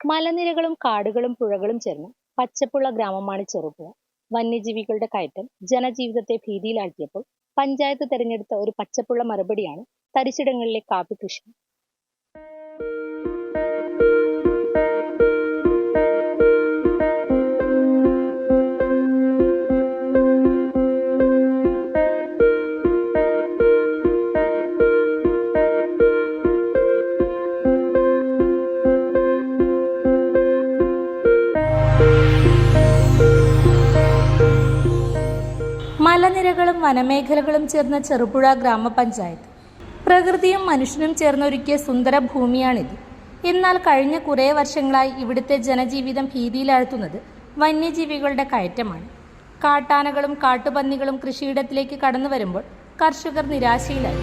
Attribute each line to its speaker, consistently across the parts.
Speaker 1: മലനിരകളും കാടുകളും പുഴകളും ചേർന്ന് പച്ചപ്പുള്ള ഗ്രാമമാണ് ചെറുപുഴ. വന്യജീവികളുടെ കയറ്റം ജനജീവിതത്തെ ഭീതിയിലാക്കിയപ്പോൾ പഞ്ചായത്ത് തെരഞ്ഞെടുത്ത ഒരു പച്ചപ്പുള്ള മറുപടിയാണ് തരിശിടങ്ങളിലെ കാപ്പി കൃഷി മലനിരകളും വനമേഖലകളും ചേർന്ന ചെറുപുഴ ഗ്രാമപഞ്ചായത്ത്. പ്രകൃതിയും മനുഷ്യനും ചേർന്നൊരുക്കിയ സുന്ദര ഭൂമിയാണിത്. എന്നാൽ കഴിഞ്ഞ കുറേ വർഷങ്ങളായി ഇവിടുത്തെ ജനജീവിതം ഭീതിയിലാഴ്ത്തുന്നത് വന്യജീവികളുടെ കയറ്റമാണ്. കാട്ടാനകളും കാട്ടുപന്നികളും കൃഷിയിടത്തിലേക്ക് കടന്നു വരുമ്പോൾ കർഷകർ നിരാശയിലായി.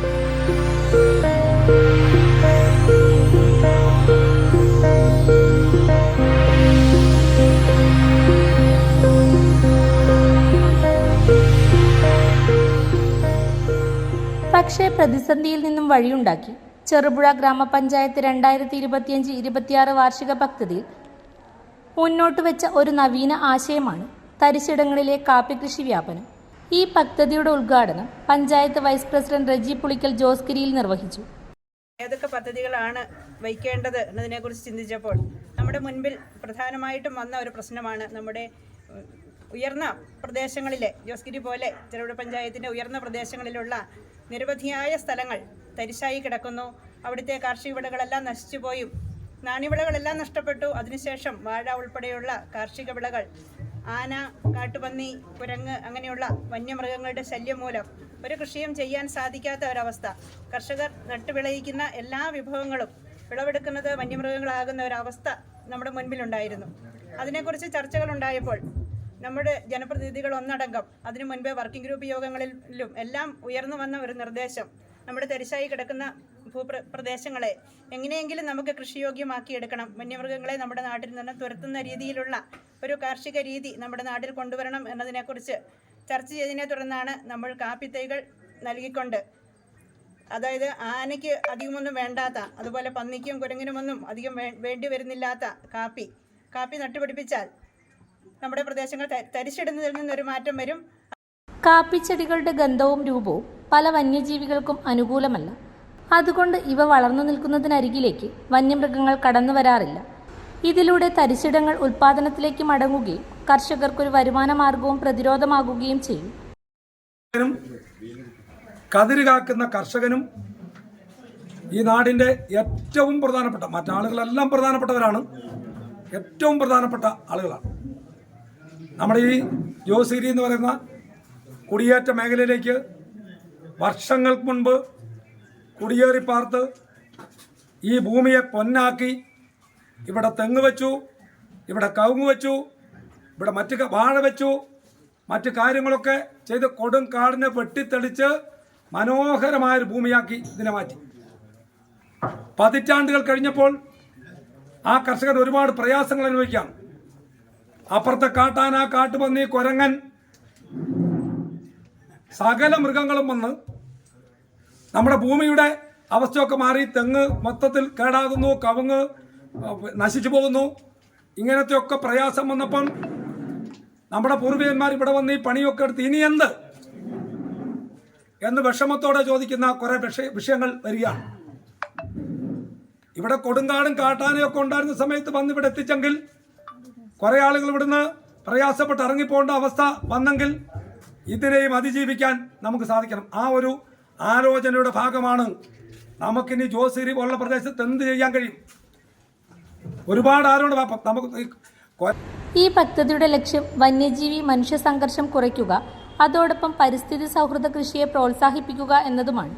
Speaker 1: പക്ഷേ പ്രതിസന്ധിയിൽ നിന്നും വഴിയുണ്ടാക്കി. ചെറുപുഴ ഗ്രാമപഞ്ചായത്ത് രണ്ടായിരത്തി ഇരുപത്തിയഞ്ച് ഇരുപത്തിയാറ് വാർഷിക പദ്ധതിയിൽ മുന്നോട്ട് വെച്ച ഒരു നവീന ആശയമാണ് തരിശിടങ്ങളിലെ കാപ്പി കൃഷി വ്യാപനം. ഈ പദ്ധതിയുടെ ഉദ്ഘാടനം പഞ്ചായത്ത് വൈസ് പ്രസിഡന്റ് റജി പുളിക്കൽ ജോസ്ഗിരിയിൽ നിർവഹിച്ചു.
Speaker 2: ഏതൊക്കെ പദ്ധതികളാണ് വയ്ക്കേണ്ടത് എന്നതിനെക്കുറിച്ച് ചിന്തിച്ചപ്പോൾ നമ്മുടെ മുൻപിൽ പ്രധാനമായിട്ടും വന്ന ഒരു പ്രശ്നമാണ് നമ്മുടെ ഉയർന്ന പ്രദേശങ്ങളിലെ ജോസ്ഗിരി പോലെ ചെറുപുഴ പഞ്ചായത്തിന്റെ ഉയർന്ന പ്രദേശങ്ങളിലുള്ള നിരവധിയായ സ്ഥലങ്ങൾ തരിശായി കിടക്കുന്നു. അവിടുത്തെ കാർഷിക വിളകളെല്ലാം നശിച്ചുപോയും നാണ്യവിളകളെല്ലാം നഷ്ടപ്പെട്ടു. അതിനുശേഷം വാഴ ഉൾപ്പെടെയുള്ള കാർഷിക വിളകൾ ആന കാട്ടുപന്നി കുരങ്ങ് അങ്ങനെയുള്ള വന്യമൃഗങ്ങളുടെ ശല്യം മൂലം ഒരു കൃഷിയും ചെയ്യാൻ സാധിക്കാത്ത ഒരവസ്ഥ. കർഷകർ നട്ടുവിളയിക്കുന്ന എല്ലാ വിഭവങ്ങളും വിളവെടുക്കുന്നത് വന്യമൃഗങ്ങളാകുന്ന ഒരവസ്ഥ നമ്മുടെ മുൻപിലുണ്ടായിരുന്നു. അതിനെക്കുറിച്ച് ചർച്ചകൾ ഉണ്ടായപ്പോൾ നമ്മുടെ ജനപ്രതിനിധികൾ ഒന്നടങ്കം അതിനു മുൻപേ വർക്കിംഗ് ഗ്രൂപ്പ് യോഗങ്ങളിലും എല്ലാം ഉയർന്നു വന്ന ഒരു നിർദ്ദേശം. നമ്മുടെ തരിശായി കിടക്കുന്ന ഭൂപ്ര പ്രദേശങ്ങളെ എങ്ങനെയെങ്കിലും നമുക്ക് കൃഷിയോഗ്യമാക്കി എടുക്കണം വന്യമൃഗങ്ങളെ നമ്മുടെ നാട്ടിൽ നിന്ന് തുരത്തുന്ന രീതിയിലുള്ള ഒരു കാർഷിക രീതി നമ്മുടെ നാട്ടിൽ കൊണ്ടുവരണം എന്നതിനെക്കുറിച്ച് ചർച്ച ചെയ്തതിനെ തുടർന്നാണ് നമ്മൾ കാപ്പിത്തൈകൾ നൽകിക്കൊണ്ട്. അതായത് ആനയ്ക്ക് അധികമൊന്നും വേണ്ടാത്ത അതുപോലെ പന്നിക്കും കുരങ്ങിനുമൊന്നും അധികം വേണ്ടി വരുന്നില്ലാത്ത കാപ്പി. കാപ്പി നട്ടുപിടിപ്പിച്ചാൽ നമ്മുടെ പ്രദേശങ്ങൾ തരിച്ചിടുന്നതിൽ നിന്നൊരു മാറ്റം വരും.
Speaker 1: കാപ്പിച്ചെടികളുടെ ഗന്ധവും രൂപവും പല വന്യജീവികൾക്കും അനുകൂലമല്ല. അതുകൊണ്ട് ഇവ വളർന്നു നിൽക്കുന്നതിനരികിലേക്ക് വന്യമൃഗങ്ങൾ കടന്നു വരാറില്ല. ഇതിലൂടെ തരിശിടങ്ങൾ ഉൽപാദനത്തിലേക്ക് മടങ്ങുകയും കർഷകർക്കൊരു വരുമാന മാർഗവും പ്രതിരോധമാകുകയും ചെയ്യും.
Speaker 3: കതിരുകാക്കുന്ന കതിര് കാക്കുന്ന കർഷകനും ഈ നാടിന്റെ ഏറ്റവും പ്രധാനപ്പെട്ട മറ്റാളുകളെല്ലാം പ്രധാനപ്പെട്ടവരാണ്. ഏറ്റവും പ്രധാനപ്പെട്ട ആളുകളാണ്. നമ്മുടെ ഈ ജോസിരി എന്ന് പറയുന്ന കുടിയേറ്റ മേഖലയിലേക്ക് വർഷങ്ങൾക്ക് മുൻപ് കുടിയേറി പാർത്ത് ഈ ഭൂമിയെ പൊന്നാക്കി ഇവിടെ തെങ്ങ് വെച്ചു ഇവിടെ കവുങ്ങ് വെച്ചു ഇവിടെ മറ്റ് വാഴ വെച്ചു മറ്റ് കാര്യങ്ങളൊക്കെ ചെയ്ത് കൊടും കാടിനെ വെട്ടിത്തെളിച്ച് മനോഹരമായൊരു ഭൂമിയാക്കി ഇതിനെ മാറ്റി. പതിറ്റാണ്ടുകൾ കഴിഞ്ഞപ്പോൾ ആ കർഷകർ ഒരുപാട് പ്രയാസങ്ങൾ അനുഭവിക്കാം അപ്പുറത്തെ കാട്ടാന കാട്ടുപന്നി കുരങ്ങൻ സകല മൃഗങ്ങളും വന്ന് നമ്മുടെ ഭൂമിയുടെ അവസ്ഥയൊക്കെ മാറി തെങ്ങ് മൊത്തത്തിൽ കേടാകുന്നു കവുങ്ങ് നശിച്ചു പോകുന്നു. ഇങ്ങനത്തെ ഒക്കെ പ്രയാസം വന്നപ്പം നമ്മുടെ പൂർവികന്മാർ ഇവിടെ വന്ന് ഈ പണിയൊക്കെ എടുത്ത് ഇനി എന്ത്? എന്ന് വിഷമത്തോടെ ചോദിക്കുന്ന കുറെ വിഷയ വിഷയങ്ങൾ വരികയാണ്. ഇവിടെ കൊടുങ്കാടും കാട്ടാനയൊക്കെ ഉണ്ടായിരുന്ന സമയത്ത് വന്ന് ഇവിടെ എത്തിച്ചെങ്കിൽ കുറെ ആളുകൾ ഇവിടുന്ന് പ്രയാസപ്പെട്ട് ഇറങ്ങിപ്പോകേണ്ട അവസ്ഥ വന്നെങ്കിൽ ഇതിനെയും അതിജീവിക്കാൻ നമുക്ക് സാധിക്കണം. ആ ഒരു ആലോചനയുടെ ഭാഗമാണ് നമുക്കിനി ജോസിരി പോലുള്ള പ്രദേശത്ത് എന്ത് ചെയ്യാൻ കഴിയും? ഒരുപാട് ആരോട് നമുക്ക് ഈ
Speaker 1: പദ്ധതിയുടെ ലക്ഷ്യം വന്യജീവി മനുഷ്യ സംഘർഷം കുറയ്ക്കുക അതോടൊപ്പം പരിസ്ഥിതി സൗഹൃദ കൃഷിയെ പ്രോത്സാഹിപ്പിക്കുക എന്നതുമാണ്.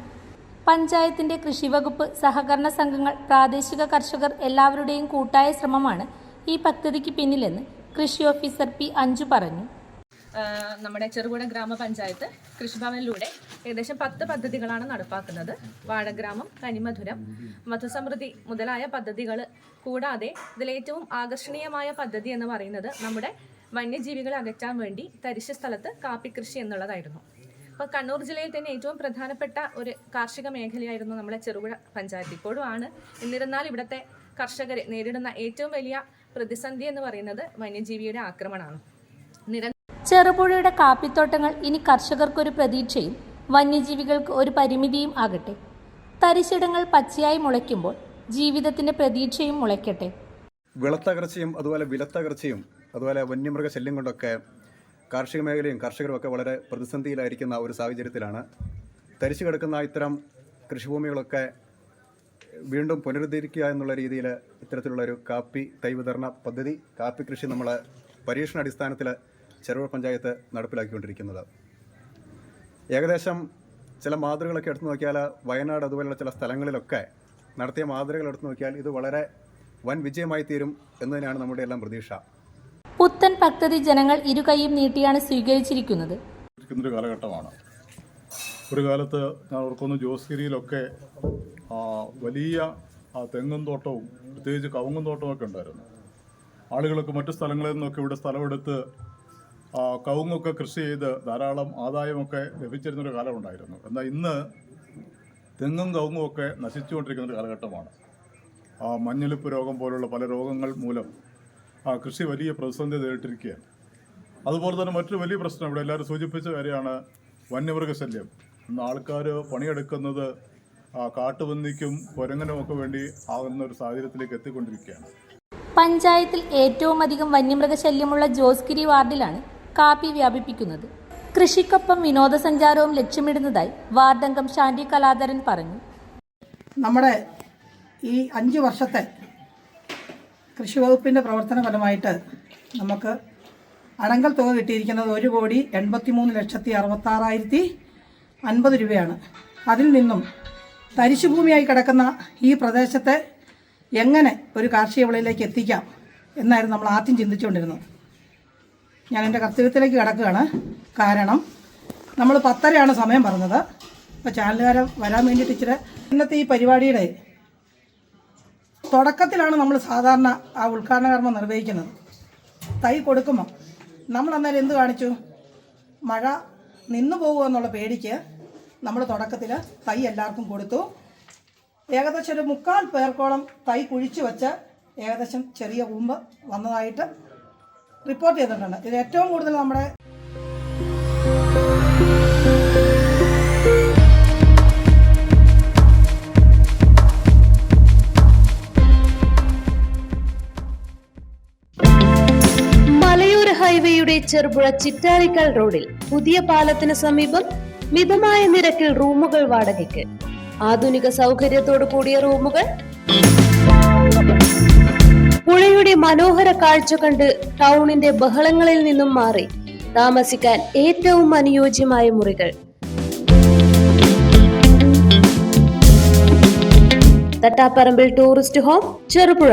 Speaker 1: പഞ്ചായത്തിന്റെ കൃഷിവകുപ്പ് സഹകരണ സംഘങ്ങൾ പ്രാദേശിക കർഷകർ എല്ലാവരുടെയും കൂട്ടായ ശ്രമമാണ് ഈ പദ്ധതിക്ക് പിന്നിലെന്ന് കൃഷി ഓഫീസർ പി അഞ്ജു പറഞ്ഞു.
Speaker 4: നമ്മുടെ ചെറുപുഴ ഗ്രാമപഞ്ചായത്ത് കൃഷിഭവനിലൂടെ ഏകദേശം പത്ത് പദ്ധതികളാണ് നടപ്പാക്കുന്നത്. വാഴഗ്രാമം കനിമധുരം മധുസമൃദ്ധി മുതലായ പദ്ധതികൾ കൂടാതെ ഇതിലേറ്റവും ആകർഷണീയമായ പദ്ധതി എന്ന് പറയുന്നത് നമ്മുടെ വന്യജീവികളെ അകറ്റാൻ വേണ്ടി തരിശ സ്ഥലത്ത് കാപ്പി കൃഷി എന്നുള്ളതായിരുന്നു. അപ്പോൾ കണ്ണൂർ ജില്ലയിൽ തന്നെ ഏറ്റവും പ്രധാനപ്പെട്ട ഒരു കാർഷിക മേഖലയായിരുന്നു നമ്മുടെ ചെറുപുഴ പഞ്ചായത്ത്. ഇപ്പോഴും ആണ്. എന്നിരുന്നാൽ ഇവിടുത്തെ കർഷകർ നേരിടുന്ന ഏറ്റവും വലിയ പ്രതിസന്ധി എന്ന് പറയുന്നത് വന്യജീവിയുടെ ആക്രമണമാണ്. നിര
Speaker 1: ചെറുപുഴയുടെ കാപ്പിത്തോട്ടങ്ങൾ ഇനി കർഷകർക്കൊരു പ്രതീക്ഷയും വന്യജീവികൾക്ക് ഒരു പരിമിതിയും ആകട്ടെ. തരിശിടങ്ങൾ പച്ചയായി മുളയ്ക്കുമ്പോൾ ജീവിതത്തിന്റെ പ്രതീക്ഷയും മുളയ്ക്കട്ടെ.
Speaker 5: വിളത്തകർച്ചയും അതുപോലെ വിലത്തകർച്ചയും അതുപോലെ വന്യമൃഗ ശല്യം കൊണ്ടൊക്കെ കാർഷിക മേഖലയും കർഷകരും ഒക്കെ വളരെ പ്രതിസന്ധിയിലായിരിക്കുന്ന ഒരു സാഹചര്യത്തിലാണ്. തരിച്ചു കിടക്കുന്ന ഇത്തരം കൃഷിഭൂമികളൊക്കെ വീണ്ടും പുനരുദ്ധരിക്കുക എന്നുള്ള രീതിയിൽ ഇത്തരത്തിലുള്ള ഒരു കാപ്പി തൈ വിതരണ പദ്ധതി കാപ്പി കൃഷി നമ്മൾ പരീക്ഷണാടിസ്ഥാനത്തിൽ ചെറുപുഴ പഞ്ചായത്ത് നടപ്പിലാക്കിക്കൊണ്ടിരിക്കുന്നത്. ഏകദേശം ചില മാതൃകളൊക്കെ എടുത്തു നോക്കിയാൽ വയനാട് അതുപോലെയുള്ള ചില സ്ഥലങ്ങളിലൊക്കെ നടത്തിയ മാതൃകകൾ എടുത്തു നോക്കിയാൽ ഇത് വളരെ വൻ വിജയമായി തീരും എന്ന് തന്നെയാണ് നമ്മുടെ എല്ലാം പ്രതീക്ഷ.
Speaker 1: പുത്തൻ പദ്ധതി ജനങ്ങൾ ഇരുകൈയും നീട്ടിയാണ് സ്വീകരിച്ചിരിക്കുന്നത്.
Speaker 6: കാലഘട്ടമാണ്. ഒരു കാലത്ത് ഞാൻ ഓർക്കുന്നു ജോസ്ഗിരിയിലൊക്കെ വലിയ തെങ്ങും തോട്ടവും പ്രത്യേകിച്ച് കവുങ്ങും തോട്ടവും ഒക്കെ ഉണ്ടായിരുന്നു. ആളുകളൊക്കെ മറ്റു സ്ഥലങ്ങളിൽ നിന്നൊക്കെ ഇവിടെ സ്ഥലമെടുത്ത് കവുങ്ങൊക്കെ കൃഷി ചെയ്ത് ധാരാളം ആദായമൊക്കെ ലഭിച്ചിരുന്നൊരു കാലമുണ്ടായിരുന്നു. എന്നാൽ ഇന്ന് തെങ്ങും കവുങ്ങും ഒക്കെ നശിച്ചുകൊണ്ടിരിക്കുന്ന ഒരു കാലഘട്ടമാണ്. ആ മഞ്ഞളിപ്പ് രോഗം പോലുള്ള പല രോഗങ്ങൾ മൂലം ആ കൃഷി വലിയ പ്രതിസന്ധി നേരിട്ടിരിക്കുകയാണ്. അതുപോലെ തന്നെ മറ്റൊരു വലിയ പ്രശ്നം ഇവിടെ എല്ലാവരും സൂചിപ്പിച്ച കാര്യമാണ് വന്യമൃഗശല്യം. ആൾക്കാർ പണിയെടുക്കുന്നത് കാട്ടുപന്നിക്കും കുരങ്ങനുമൊക്കെ വേണ്ടി ആകുന്ന ഒരു സാഹചര്യത്തിലേക്ക് എത്തിക്കൊണ്ടിരിക്കുകയാണ്.
Speaker 1: പഞ്ചായത്തിൽ ഏറ്റവും അധികം വന്യമൃഗശല്യമുള്ള ജോസ്ഗിരി വാർഡിലാണ് കാപ്പി വ്യാപിപ്പിക്കുന്നത്. കൃഷിക്കൊപ്പം വിനോദസഞ്ചാരവും ലക്ഷ്യമിടുന്നതായി വാർഡംഗം ശാന്തി കലാധരൻ പറഞ്ഞു.
Speaker 7: നമ്മുടെ ഈ അഞ്ച് വർഷത്തെ കൃഷി വകുപ്പിന്റെ പ്രവർത്തന ഫലമായിട്ട് നമുക്ക് അടങ്കൽ തുക കിട്ടിയിരിക്കുന്നത് ഒരു കോടി എൺപത്തി മൂന്ന് ലക്ഷത്തി അറുപത്താറായിരത്തി അൻപത് രൂപയാണ്. അതിൽ നിന്നും തരിശുഭൂമിയായി കിടക്കുന്ന ഈ പ്രദേശത്തെ എങ്ങനെ ഒരു കാർഷിക വിളയിലേക്ക് എത്തിക്കാം എന്നായിരുന്നു നമ്മൾ ആദ്യം ചിന്തിച്ചുകൊണ്ടിരുന്നത്. ഞാൻ എന്റെ കർത്തവ്യത്തിലേക്ക് കിടക്കുകയാണ്. കാരണം നമ്മൾ പത്തരയാണ് സമയം പറഞ്ഞത്. അപ്പോൾ ചാനലുകാരെ വരാൻ വേണ്ടിയിട്ട് ഇച്ചിരി ഇന്നത്തെ ഈ പരിപാടിയുടെ തുടക്കത്തിലാണ് നമ്മൾ സാധാരണ ആ ഉദ്ഘാടന കർമ്മം നിർവഹിക്കുന്നത്. തൈ കൊടുക്കുമ്പോൾ നമ്മൾ അന്നേരം എന്ത് കാണിച്ചു? മഴ നിന്നു പോകുക എന്നുള്ള പേടിക്ക് നമ്മൾ തുടക്കത്തിൽ തൈ എല്ലാവർക്കും കൊടുത്തു. ഏകദേശം ഒരു മുക്കാൽ പേർക്കോളം തൈ കുഴിച്ചു വെച്ച് ഏകദേശം ചെറിയ കൂമ്പ് വന്നതായിട്ട് റിപ്പോർട്ട് ചെയ്തിട്ടുണ്ട്. ഇത് ഏറ്റവും കൂടുതൽ നമ്മുടെ
Speaker 8: ഹൈവേയുടെ ചെറുപുഴ ചിറ്റാരിക്കൽ റോഡിൽ പുതിയ പാലത്തിന് സമീപം മിതമായ നിരക്കിൽ റൂമുകൾ വാടകയ്ക്ക്. ആധുനിക സൗകര്യത്തോടു കൂടിയ റൂമുകൾ. പുഴയുടെ മനോഹര കാഴ്ച കണ്ട് ടൗണിന്റെ ബഹളങ്ങളിൽ നിന്നും മാറി താമസിക്കാൻ ഏറ്റവും അനുയോജ്യമായ മുറികൾ. Thattaparambil tourist home Cherupuzha.